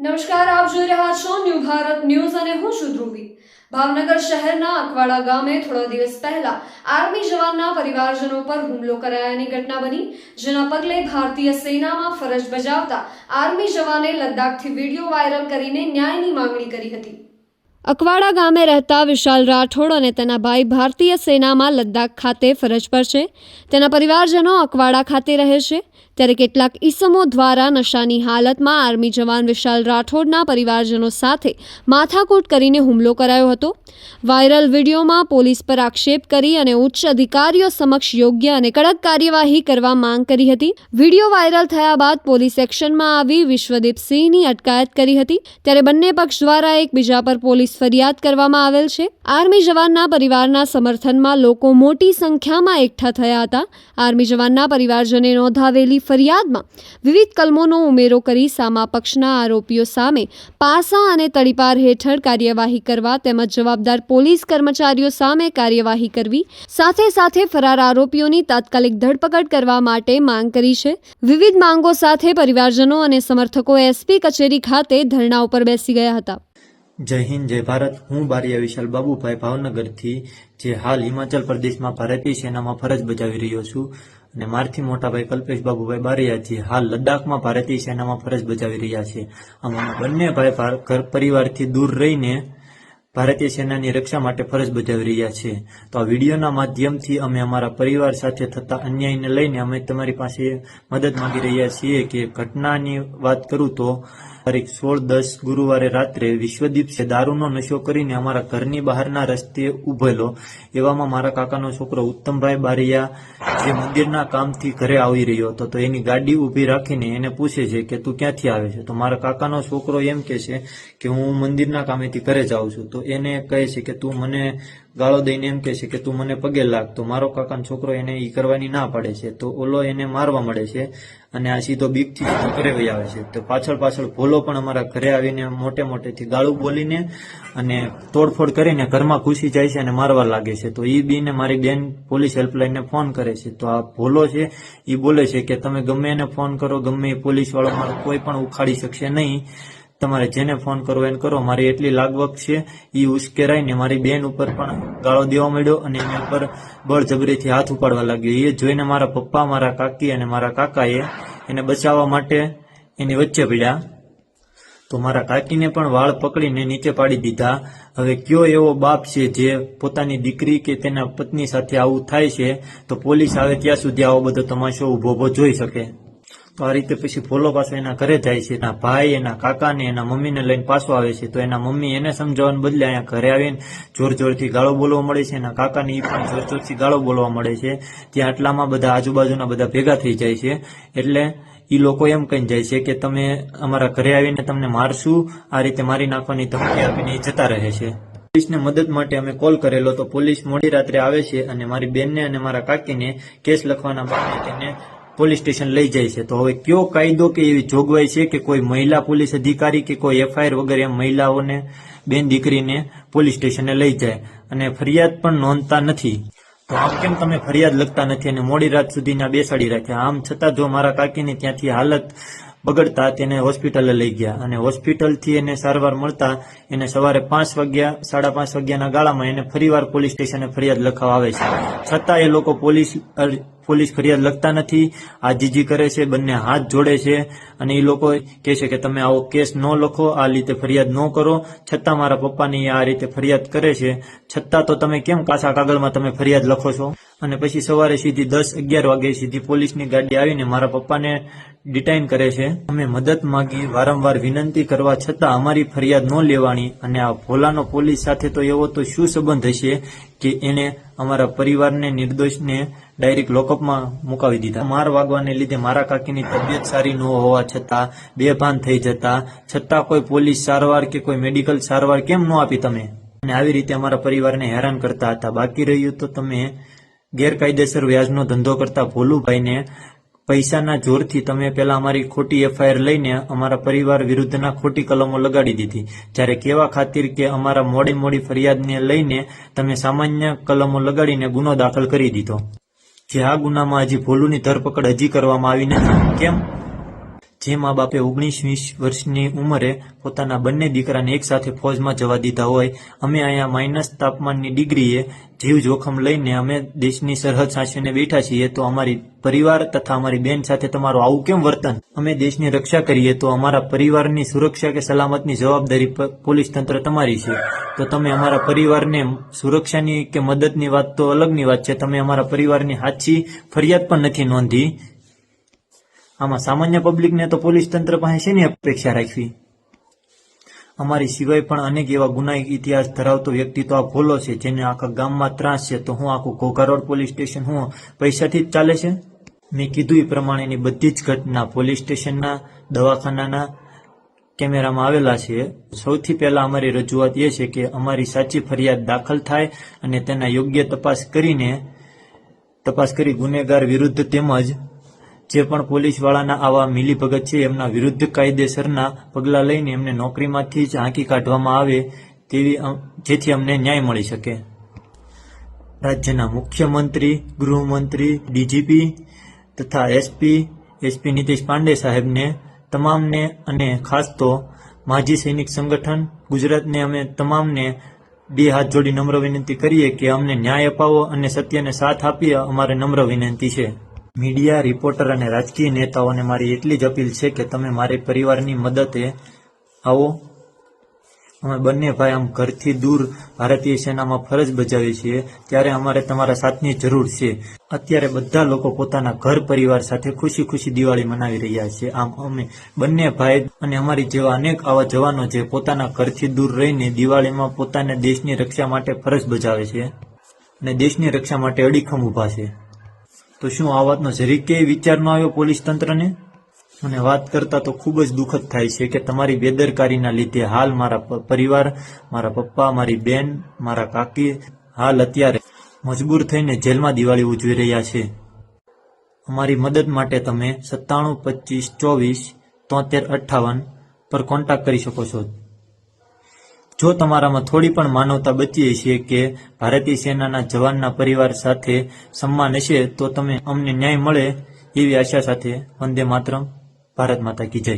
નમસ્કાર, આપ જોઈ રહ્યા છો ન્યૂ ભારત ન્યૂઝ અને હું છું ધ્રુવી. ભાવનગર શહેરના અકવાડા ગામે થોડા દિવસ પહેલા આર્મી જવાનના પરિવારજનો પર હુમલો કરાયાની ઘટના બની, જેના પગલે ભારતીય સેનામાં ફરજ બજાવતા આર્મી જવાને લદ્દાખથી વીડિયો વાયરલ કરીને ન્યાયની માંગણી કરી હતી. અકવાડા ગામે રહેતા વિશાલ રાઠોડ અને તેના ભાઈ ભારતીય સેનામાં લદ્દાખ ખાતે ફરજ પર છે. તેના પરિવારજનો અકવાડા ખાતે રહે છે. ત્યારે કેટલાક ઈસમો દ્વારા નશાની હાલતમાં આર્મી જવાન વિશાલ રાઠોડના પરિવારજનો સાથે માથાકૂટ કરીને હુમલો કરાયો હતો. વાયરલ વિડીયોમાં પોલીસ પર આક્ષેપ કરી અને ઉચ્ચ અધિકારીઓ સમક્ષ યોગ્ય અને કડક કાર્યવાહી કરવા માંગ કરી હતી. વીડિયો વાયરલ થયા બાદ પોલીસ એક્શનમાં આવી વિશ્વદીપસિંહની અટકાયત કરી હતી. ત્યારે બંને પક્ષ દ્વારા એકબીજા પર પોલીસ ફરિયાદ કરવામાં આવેલ છે. આર્મી જવાનના પરિવારના સમર્થનમાં લોકો મોટી સંખ્યામાં એકઠા થયા હતા. આર્મી જવાનના પરિવારજને નોંધાવેલી ફરિયાદમાં વિવિધ કલમોનો ઉમેરો કરી સામા પક્ષના આરોપીઓ સામે પાસા અને તડીપાર હેઠળ કાર્યવાહી કરવા તેમજ જવાબદાર પોલીસ કર્મચારીઓ સામે કાર્યવાહી કરવી, સાથે સાથે ફરાર આરોપીઓની તાત્કાલિક ધરપકડ કરવા માટે માંગ કરી છે. વિવિધ માંગો સાથે પરિવારજનો અને સમર્થકો એસપી કચેરી ખાતે ધરણા ઉપર બેસી ગયા હતા. જય હિન્દ, જય ભારત. હું બારિયા વિશાલ બાબુભાઈ ભાવનગરથી, જે હાલ હિમાચલ પ્રદેશમાં ભારતીય સેનામાં ફરજ બજાવી રહ્યો છું. અને મારથી મોટાભાઈ કલ્પેશ બાબુભાઈ બારિયા, જે હાલ લદ્દાખમાં ભારતીય સેનામાં ફરજ બજાવી રહ્યા છે. અમારા બંને ભાઈ ઘર પરિવારથી દૂર રહીને ભારતીય સેનાની રક્ષા માટે ફરજ બજાવી રહ્યા છે. તો આ વિડીયોના માધ્યમથી અમે અમારા પરિવાર સાથે થતા અન્યાયને લઈને અમે તમારી પાસે મદદ માંગી રહ્યા છીએ કે ઘટનાની વાત કરું તો તારીખ સોળ દસ ગુરુવારે રાત્રે વિશ્વદીપ છે દારૂનો નશો કરીને અમારા ઘરની બહારના રસ્તે ઉભેલો. એવામાં મારા કાકાનો છોકરો ઉત્તમભાઈ બારિયા જે મંદિરના કામથી ઘરે આવી રહ્યો હતો, તો એની ગાડી ઊભી રાખીને એને પૂછે છે કે તું ક્યાંથી આવે છે? તો મારા કાકાનો છોકરો એમ કહે છે કે હું મંદિરના કામેથી ઘરે જાઉં છું. તો એને કહે છે કે તું મને ગાળો દઈને એમ કહે છે કે તું મને પગે લાગ, તો મારો કાકાનો છોકરો એને ઈ કરવાની ના પાડે છે. તો ઓલો એને મારવા મળે છે અને આ સીધો બીકથી ઘરે વહી આવે છે. તો પાછળ પાછળ ભોલો પણ અમારા ઘરે આવીને મોટે મોટેથી ગાળું બોલીને અને તોડફોડ કરીને ઘરમાં ઘૂસી જાય છે અને મારવા લાગે છે. તો ઈ બીને મારી બેન પોલીસ હેલ્પલાઇનને ફોન કરે છે. તો આ ભોલો છે, ઈ બોલે છે કે તમે ગમે એને ફોન કરો, ગમે એ પોલીસ વાળો મારો કોઈ પણ ઉખાડી શકશે નહીં. તમારે જેને ફોન કરવો એને કરો. મારી એટલી લાગવક છે એ ઉશ્કેરાઈને મારી બેન ઉપર પણ ગાળો દેવા માંડ્યો અને એની ઉપર બળજબરીથી હાથ ઉપાડવા લાગ્યો. એ જોઈને મારા પપ્પા, મારા કાકી અને મારા કાકાએ એને બચાવવા માટે એની વચ્ચે પડ્યા. તો મારા કાકીને પણ વાળ પકડીને નીચે પાડી દીધા. હવે કયો એવો બાપ છે જે પોતાની દીકરી કે તેના પત્ની સાથે આવું થાય છે, તો પોલીસ આવે ત્યાં સુધી આવો બધો તમાશો ઊભો ઊભો જોઈ શકે. તો આ રીતે પછી ભોલો પાછો એના ઘરે જાય છે, એના ભાઈ, એના કાકાને, એના મમ્મીને લઈને પાછો આવે છે. તો એના મમ્મી એને સમજાવવાને બદલે અહીંયા ઘરે આવીને જોર જોરથી ગાળો બોલવા મળે છે. એના કાકાને એ પણ જોર જોરથી ગાળો બોલવા મળે છે. ત્યાં આટલામાં બધા આજુબાજુના બધા ભેગા થઈ જાય છે. એટલે એ લોકો એમ કહી જાય છે કે તમે અમારા ઘરે આવીને તમને મારશું. આ રીતે મારી નાખવાની ધમકી આપીને જતા રહે છે. પોલીસને મદદ માટે અમે કોલ કરેલો તો પોલીસ મોડી રાત્રે આવે છે અને મારી બેનને અને મારા કાકીને કેસ લખવાના બહાને તેને પોલીસ સ્ટેશન લઈ જાય છે. તો હવે કયો કાયદો કે એવી જોગવાઈ છે કે કોઈ મહિલા પોલીસ અધિકારી કે કોઈ એફઆઈઆર વગેરે મહિલાઓને, બેન દીકરીને પોલીસ સ્ટેશને લઈ જાય અને ફરિયાદ પણ નોંધતા નથી. તો આમ કેમ તમે ફરિયાદ લખતા નથી અને મોડી રાત સુધીના બેસાડી રાખ્યા? આમ છતાં જો મારા કાકીની ત્યાંથી હાલત બગડતા તેને હોસ્પિટલે લઈ ગયા અને હોસ્પિટલથી એને સારવાર મળતા એને સવારે પાંચ વાગ્યા, સાડા પાંચ વાગ્યાના ગાળામાં એને ફરીવાર પોલીસ સ્ટેશને ફરિયાદ લખાવા આવે છે. છતાં એ લોકો પોલીસ પોલીસ ફરિયાદ લખતા નથી. આજીજી કરે છે, બંને હાથ જોડે છે અને એ લોકો કહે છે કે તમે આવો કેસ ન લખો, આ રીતે ફરિયાદ ન કરો. છતાં મારા પપ્પાની આ રીતે ફરિયાદ કરે છે. છતાં તો તમે કેમ કાચા કાગળમાં તમે ફરિયાદ લખો છો? અને પછી સવારે સીધી દસ અગિયાર વાગે સીધી પોલીસની ગાડી આવીને મારા પપ્પાને ડિટાઇન કરે છે. અમે મદદ માંગી, વારંવાર વિનંતી કરવા છતાં અમારી ફરિયાદ ન લેવાની. અને આ ભોલાનો પોલીસ સાથે તો એવો તો શું સંબંધ હશે કે એને અમારા પરિવારને, નિર્દોષને ડાયરેક્ટ લોકઅપમાં મુકાવી દીધા. માર વાગવાને લીધે મારા કાકીની તબિયત સારી ન હોવા છતાં, બેભાન થઈ જતા, છતાં કોઈ પોલીસ સારવાર કે કોઈ મેડિકલ સારવાર કેમ ન આપી તમે? અને આવી રીતે અમારા પરિવારને હેરાન કરતા હતા. બાકી રહ્યું તો તમે ગેરકાયદેસર વ્યાજનો ધંધો કરતા ભોલુભાઈને પૈસાના જોરથી તમે પેલા અમારી ખોટી એફઆઈઆર લઈને અમારા પરિવાર વિરુદ્ધના ખોટી કલમો લગાડી દીધી. જ્યારે કેવા ખાतिर કે અમારા મોડી મોડી ફરિયાદને લઈને તમે સામાન્ય કલમો લગાડીને ગુનો દાખલ કરી દીધો. જે આ ગુનામાં હજી ભોલુની ધરપકડ હજી કરવામાં આવી નથી. કેમ? જે મા બાપે ઓગણીસ વીસ વર્ષની ઉંમરે પોતાના બંને દીકરાને એકસાથે ફોજમાં જવા દીધા હોય, અમે અહીંયા માઇનસ તાપમાનની ડિગ્રીએ જીવ જોખમ લઈને અમે દેશની સરહદ સાચવીને બેઠા છીએ, તો અમારી પરિવાર તથા અમારી બેન સાથે તમારું આવું કેમ વર્તન? અમે દેશની રક્ષા કરીએ, તો અમારા પરિવારની સુરક્ષા કે સલામતની જવાબદારી પોલીસ તંત્ર તમારી છે. તો તમે અમારા પરિવારને સુરક્ષાની કે મદદની વાત તો અલગની વાત છે, તમે અમારા પરિવારની સાચી ફરિયાદ પણ નથી નોંધી. આમાં સામાન્ય પબ્લિકને તો પોલીસ તંત્ર પાસે શેની અપેક્ષા રાખવી? અમારી સિવાય પણ અનેક એવા ગુનાહિત ઇતિહાસ ધરાવતો વ્યક્તિ તો આ ભોલો છે, જેને આખા ગામમાં ત્રાસ છે. તો હું આખું ઘોઘા રોડ પોલીસ સ્ટેશન હું પૈસાથી જ ચાલે છે? મેં કીધું એ પ્રમાણેની બધી જ ઘટના પોલીસ સ્ટેશનના, દવાખાનાના, કેમેરામાં આવેલા છે. સૌથી પહેલા અમારી રજૂઆત એ છે કે અમારી સાચી ફરિયાદ દાખલ થાય અને તેના યોગ્ય તપાસ કરીને, તપાસ કરી ગુનેગાર વિરુદ્ધ તેમજ જે પણ પોલીસવાળાના આવા મિલીભગત છે, એમના વિરુદ્ધ કાયદેસરના પગલાં લઈને એમને નોકરીમાંથી જ હાંકી કાઢવામાં આવે તેવી જેથી અમને ન્યાય મળી શકે. રાજ્યના મુખ્યમંત્રી, ગૃહમંત્રી, ડીજીપી તથા એસપી એસપી નીતિશ પાંડે સાહેબને તમામને અને ખાસ તો માજી સૈનિક સંગઠન ગુજરાતને અમે તમામને બે હાથ જોડી નમ્ર વિનંતી કરીએ કે અમને ન્યાય અપાવો અને સત્યને સાથ આપીએ, અમારે નમ્ર વિનંતી છે. મીડિયા, રિપોર્ટર અને રાજકીય નેતાઓને મારી એટલી જ અપીલ છે કે તમે મારી પરિવારની મદદે આવો. અમે બંને ભાઈ આમ ઘરથી દૂર ભારતીય સેનામાં ફરજ બજાવીએ છીએ. ત્યારે અમારે તમારા સાથની જરૂર છે. અત્યારે બધા લોકો પોતાના ઘર પરિવાર સાથે ખુશી ખુશી દિવાળી મનાવી રહ્યા છે. આમ અમે બંને ભાઈ અને અમારી જેવા અનેક આવા જવાનો જે પોતાના ઘરથી દૂર રહીને દિવાળીમાં પોતાને દેશની રક્ષા માટે ફરજ બજાવે છે અને દેશની રક્ષા માટે અડીખમ ઊભા છે. તો શું આ વાતનો જરીકે વિચારમાં આવ્યો પોલીસ તંત્રને? અને વાત કરતા તો ખૂબ જ દુઃખદ થાય છે કે તમારી બેદરકારીના લીધે હાલ મારા પરિવાર, મારા પપ્પા, મારી બેન, મારા કાકી હાલ અત્યારે મજબૂર થઈને જેલમાં દિવાળી ઉજવી રહ્યા છે. અમારી મદદ માટે તમે સત્તાણું પચીસ ચોવીસ, તોતેર, અઠ્ઠાવન પર કોન્ટેક્ટ કરી શકો છો. જો તમારામાં થોડી પણ માનવતા બચી છીએ કે ભારતીય સેનાના જવાનના પરિવાર સાથે સન્માન હશે, તો તમે અમને ન્યાય મળે એવી આશા સાથે વંદે માતરમ. ભારત માતા કી જય.